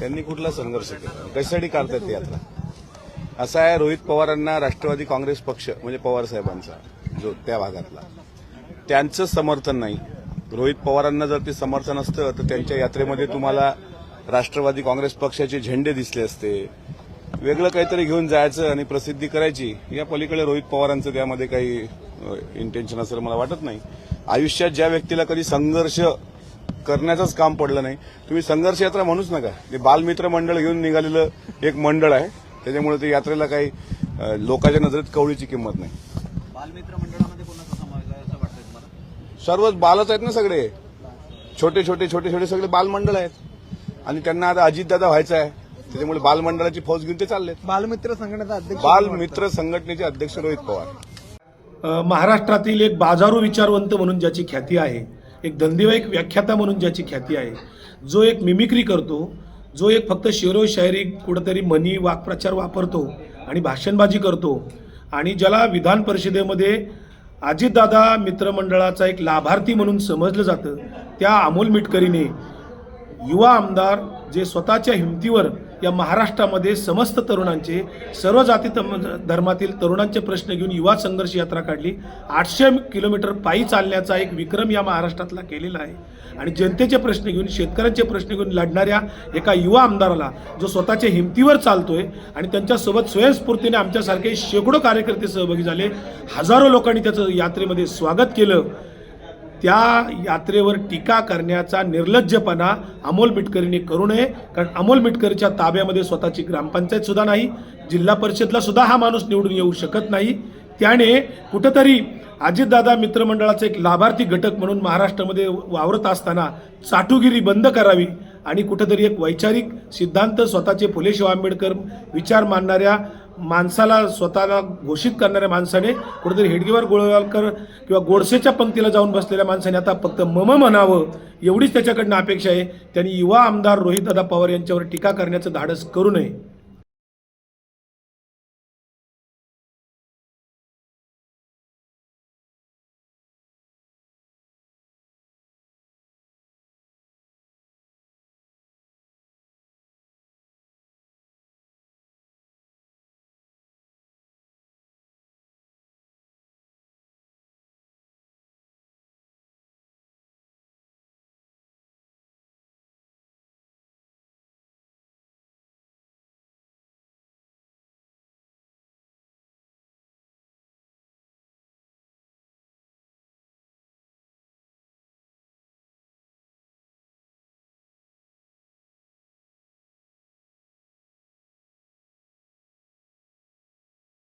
त्यांनी कुठला संघर्ष केला? कशासाठी काढतात ते यात्रा? असं आहे रोहित पवारांना राष्ट्रवादी काँग्रेस पक्ष म्हणजे पवार साहेबांचा जो त्या भागातला. त्यांचं समर्थन नाही. रोहित पवारांना जर ते समर्थन असतं तर त्यांच्या यात्रेमध्ये तुम्हाला राष्ट्रवादी काँग्रेस पक्षाचे झेंडे दिसले असते. वेगळं काहीतरी घेऊन जायचं आणि प्रसिद्धी करायची या पलीकडे रोहित पवारांचं त्यामध्ये काही इंटेन्शन असेल मला वाटत नाही. आयुष्यात ज्या व्यक्तीला कधी संघर्ष करण्याचंच काम पडलं नाही. तुम्ही संघर्ष यात्रा म्हणूच नका. ते बालमित्र मंडळ घेऊन निघालेलं एक मंडळ आहे त्याच्यामुळे ते यात्रेला काही लोकांच्या नजरेत कवळीची किंमत नाही. बालमित्र मंडळामध्ये कोणाचा समावेश आहे असं वाटतंय तुम्हाला? सर्वच बालच आहेत ना सगळे. छोटे छोटे छोटे छोटे सगळे बालमंडळ आहेत. आणि त्यांना आता अजितदादा व्हायचं आहे. त्याच्यामुळे बालमंडळाची फौज घेऊन ते चाललेत. बालमित्र संघटनेचा अध्यक्ष बालमित्र संघटनेचे अध्यक्ष रोहित पवार. महाराष्ट्रातील एक बाजारू विचारवंत म्हणून ज्याची ख्याती आहे एक धंदेवाईक व्याख्याता म्हणून ज्याची ख्याती आहे. जो एक मिमिक्री करतो जो एक फक्त शेरो शायरी कुठंतरी मनी वाक्प्रचार वापरतो आणि भाषणबाजी करतो आणि ज्याला विधान परिषदेमध्ये अजितदादा मित्रमंडळाचा एक लाभार्थी म्हणून समजलं जातं त्या अमोल मिटकरीने युवा आमदार जे स्वतःच्या हिमतीवर या महाराष्ट्रामध्ये समस्त तरुणांचे सर्व जाती धर्मातील तरुणांचे प्रश्न घेऊन युवा संघर्ष यात्रा काढली. आठशे किलोमीटर पायी चालण्याचा एक विक्रम या महाराष्ट्रातला केलेला आहे. आणि जनतेचे प्रश्न घेऊन शेतकऱ्यांचे प्रश्न घेऊन लढणाऱ्या एका युवा आमदाराला जो स्वतःच्या हिमतीवर चालतोय आणि त्यांच्यासोबत स्वयंस्फूर्तीने आमच्यासारखे शेकडो कार्यकर्ते सहभागी झाले हजारो लोकांनी त्याचं यात्रेमध्ये स्वागत केलं. त्या यात्रेवर टीका करण्याचा निर्लज्जपणा अमोल मिटकरीने करू नये कारण अमोल मिटकरीच्या ताब्यामध्ये स्वतःची ग्रामपंचायतसुद्धा नाही जिल्हा परिषदलासुद्धा हा माणूस निवडून येऊ शकत नाही. त्याने कुठंतरी अजितदादा मित्रमंडळाचा एक लाभार्थी घटक म्हणून महाराष्ट्रामध्ये वावरत असताना चाटुगिरी बंद करावी आणि कुठंतरी एक वैचारिक सिद्धांत स्वतःचे फुले शिव आंबेडकर विचार मानणाऱ्या माणसाला स्वतःला घोषित करणाऱ्या माणसाने कुठेतरी हेडगेवार गोळवालकर किंवा गोडसेच्या पंक्तीला जाऊन बसलेल्या माणसाने आता फक्त मम म्हणावं एवढीच त्याच्याकडनं अपेक्षा आहे. त्यांनी युवा आमदार रोहितदादा पवार यांच्यावर टीका करण्याचं धाडस करू नये.